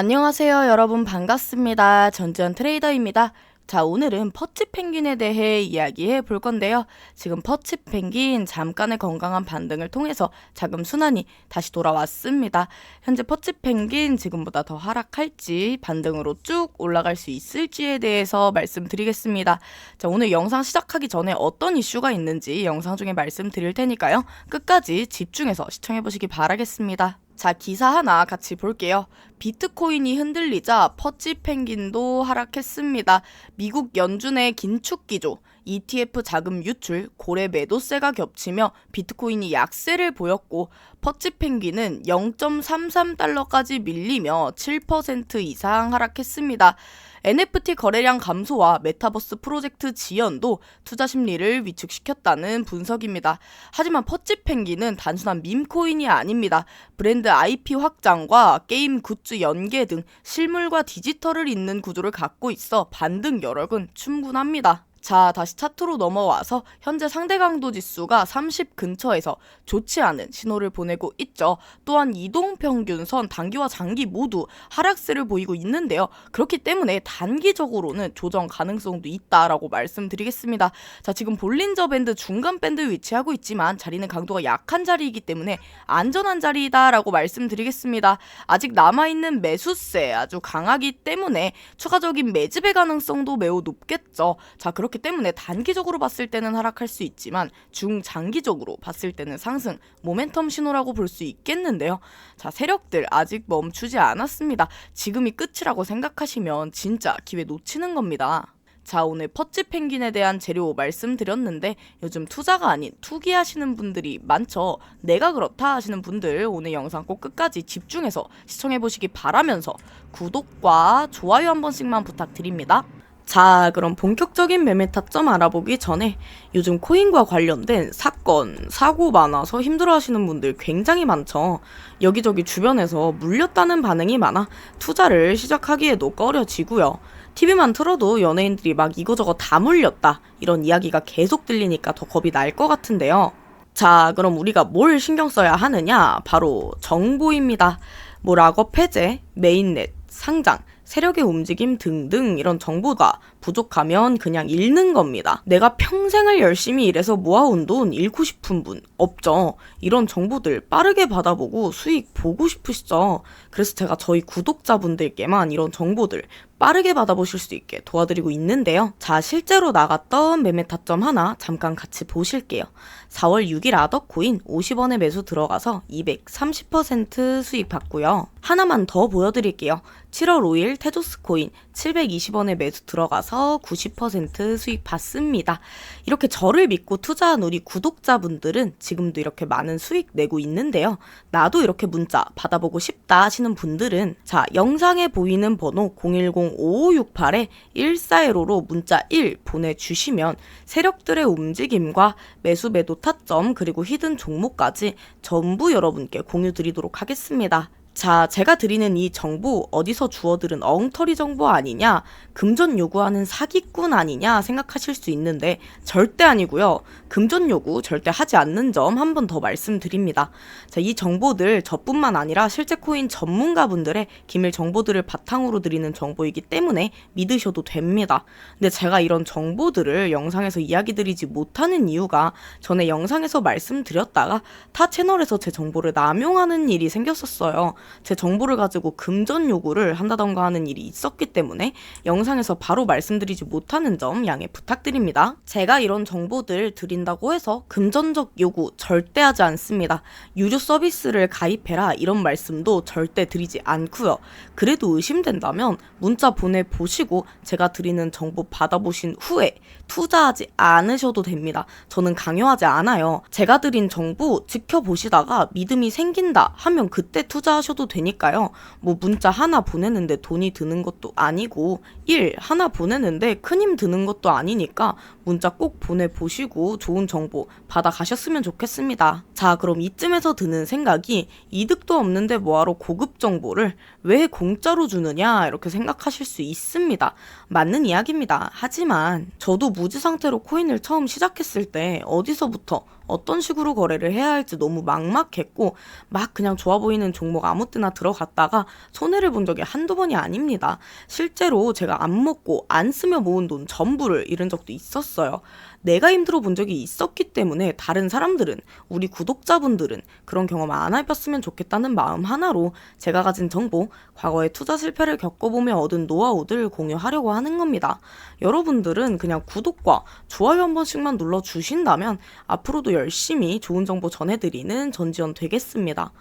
안녕하세요, 여러분. 반갑습니다. 전지현 트레이더입니다. 자, 오늘은 퍼치 펭귄에 대해 이야기해 볼 건데요. 지금 퍼치 펭귄 잠깐의 건강한 반등을 통해서 자금 순환이 다시 돌아왔습니다. 현재 퍼치 펭귄 지금보다 더 하락할지 반등으로 쭉 올라갈 수 있을지에 대해서 말씀드리겠습니다. 자, 오늘 영상 시작하기 전에 어떤 이슈가 있는지 영상 중에 말씀드릴 테니까요. 끝까지 집중해서 시청해 보시기 바라겠습니다. 자, 기사 하나 같이 볼게요. 비트코인이 흔들리자 퍼치 펭귄도 하락했습니다. 미국 연준의 긴축 기조, ETF 자금 유출, 고래 매도세가 겹치며 비트코인이 약세를 보였고 퍼치 펭귄은 0.33달러까지 밀리며 7% 이상 하락했습니다. NFT 거래량 감소와 메타버스 프로젝트 지연도 투자 심리를 위축시켰다는 분석입니다. 하지만 퍼치 펭귄은 단순한 밈코인이 아닙니다. 브랜드 IP 확장과 게임 굿즈 연계 등 실물과 디지털을 잇는 구조를 갖고 있어 반등 여력은 충분합니다. 자, 다시 차트로 넘어와서 현재 상대 강도 지수가 30 근처에서 좋지 않은 신호를 보내고 있죠. 또한 이동 평균선 단기와 장기 모두 하락세를 보이고 있는데요. 그렇기 때문에 단기적으로는 조정 가능성도 있다라고 말씀드리겠습니다. 자, 지금 볼린저 밴드 중간 밴드 위치하고 있지만 자리는 강도가 약한 자리이기 때문에 안전한 자리이다라고 말씀드리겠습니다. 아직 남아있는 매수세 아주 강하기 때문에 추가적인 매집의 가능성도 매우 높겠죠. 자, 그렇기 그렇기 때문에 단기적으로 봤을 때는 하락할 수 있지만 중장기적으로 봤을 때는 상승, 모멘텀 신호라고 볼 수 있겠는데요. 자, 세력들 아직 멈추지 않았습니다. 지금이 끝이라고 생각하시면 진짜 기회 놓치는 겁니다. 자, 오늘 퍼치 펭귄에 대한 재료 말씀드렸는데 요즘 투자가 아닌 투기하시는 분들이 많죠. 내가 그렇다 하시는 분들 오늘 영상 꼭 끝까지 집중해서 시청해 보시기 바라면서 구독과 좋아요 한 번씩만 부탁드립니다. 자, 그럼 본격적인 매매 타점 알아보기 전에 요즘 코인과 관련된 사건, 사고 많아서 힘들어 하시는 분들 굉장히 많죠. 여기저기 주변에서 물렸다는 반응이 많아 투자를 시작하기에도 꺼려지고요. TV만 틀어도 연예인들이 막 이거저거 다 물렸다. 이런 이야기가 계속 들리니까 더 겁이 날 것 같은데요. 자, 그럼 우리가 뭘 신경 써야 하느냐? 바로 정보입니다. 뭐 락업 해제, 메인넷, 상장, 세력의 움직임 등등 이런 정보가 부족하면 그냥 잃는 겁니다. 내가 평생을 열심히 일해서 모아온 돈 잃고 싶은 분 없죠. 이런 정보들 빠르게 받아보고 수익 보고 싶으시죠. 그래서 제가 저희 구독자분들께만 이런 정보들 빠르게 받아보실 수 있게 도와드리고 있는데요. 자, 실제로 나갔던 매매 타점 하나 잠깐 같이 보실게요. 4월 6일 아더코인 50원에 매수 들어가서 230% 수익 받고요. 하나만 더 보여드릴게요. 7월 5일 테조스 코인 720원에 매수 들어가서 90% 수익 받습니다. 이렇게 저를 믿고 투자한 우리 구독자분들은 지금도 이렇게 많은 수익 내고 있는데요. 나도 이렇게 문자 받아보고 싶다 하시는 분들은 자, 영상에 보이는 번호 010-5568에 1415로 문자 1 보내주시면 세력들의 움직임과 매수 매도 타점 그리고 히든 종목까지 전부 여러분께 공유 드리도록 하겠습니다. 자, 제가 드리는 이 정보 어디서 주워들은 엉터리 정보 아니냐, 금전 요구하는 사기꾼 아니냐 생각하실 수 있는데 절대 아니고요. 금전 요구 절대 하지 않는 점 한 번 더 말씀드립니다. 자, 이 정보들 저뿐만 아니라 실제 코인 전문가분들의 기밀 정보들을 바탕으로 드리는 정보이기 때문에 믿으셔도 됩니다. 근데 제가 이런 정보들을 영상에서 이야기 드리지 못하는 이유가 전에 영상에서 말씀드렸다가 타 채널에서 제 정보를 남용하는 일이 생겼었어요. 제 정보를 가지고 금전 요구를 한다던가 하는 일이 있었기 때문에 영상에서 바로 말씀드리지 못하는 점 양해 부탁드립니다. 제가 이런 정보들 드린다고 해서 금전적 요구 절대 하지 않습니다. 유료 서비스를 가입해라 이런 말씀도 절대 드리지 않고요. 그래도 의심된다면 문자 보내보시고 제가 드리는 정보 받아보신 후에 투자하지 않으셔도 됩니다. 저는 강요하지 않아요. 제가 드린 정보 지켜보시다가 믿음이 생긴다 하면 그때 투자하셔도 하셔도 되니까요. 뭐 문자 하나 보내는데 돈이 드는 것도 아니고 일 하나 보내는데 큰 힘 드는 것도 아니니까 문자 꼭 보내보시고 좋은 정보 받아가셨으면 좋겠습니다. 자 그럼 이쯤에서 드는 생각이 이득도 없는데 뭐하러 고급 정보를 왜 공짜로 주느냐 이렇게 생각하실 수 있습니다. 맞는 이야기입니다. 하지만 저도 무지 상태로 코인을 처음 시작했을 때 어디서부터 어떤 식으로 거래를 해야 할지 너무 막막했고 막 그냥 좋아 보이는 종목 아무 때나 들어갔다가 손해를 본 적이 한두 번이 아닙니다. 실제로 제가 안 먹고 안 쓰며 모은 돈 전부를 잃은 적도 있었어요. 내가 힘들어 본 적이 있었기 때문에 다른 사람들은 우리 구독자분들은 그런 경험 안 해봤으면 좋겠다는 마음 하나로 제가 가진 정보, 과거의 투자 실패를 겪어보며 얻은 노하우들 공유하려고 하는 겁니다. 여러분들은 그냥 구독과 좋아요 한 번씩만 눌러주신다면 앞으로도 열심히 좋은 정보 전해드리는 전지현 되겠습니다.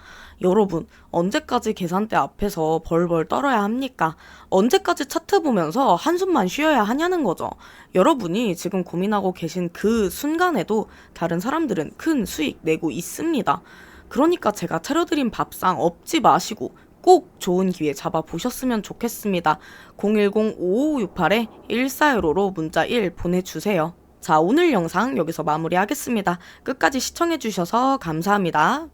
여러분, 언제까지 계산대 앞에서 벌벌 떨어야 합니까? 언제까지 차트 보면서 한숨만 쉬어야 하냐는 거죠. 여러분이 지금 고민하고 계신 그 순간에도 다른 사람들은 큰 수익 내고 있습니다. 그러니까 제가 차려드린 밥상 없지 마시고 꼭 좋은 기회 잡아보셨으면 좋겠습니다. 010-5568-1415로 문자 1 보내주세요. 자, 오늘 영상 여기서 마무리하겠습니다. 끝까지 시청해주셔서 감사합니다.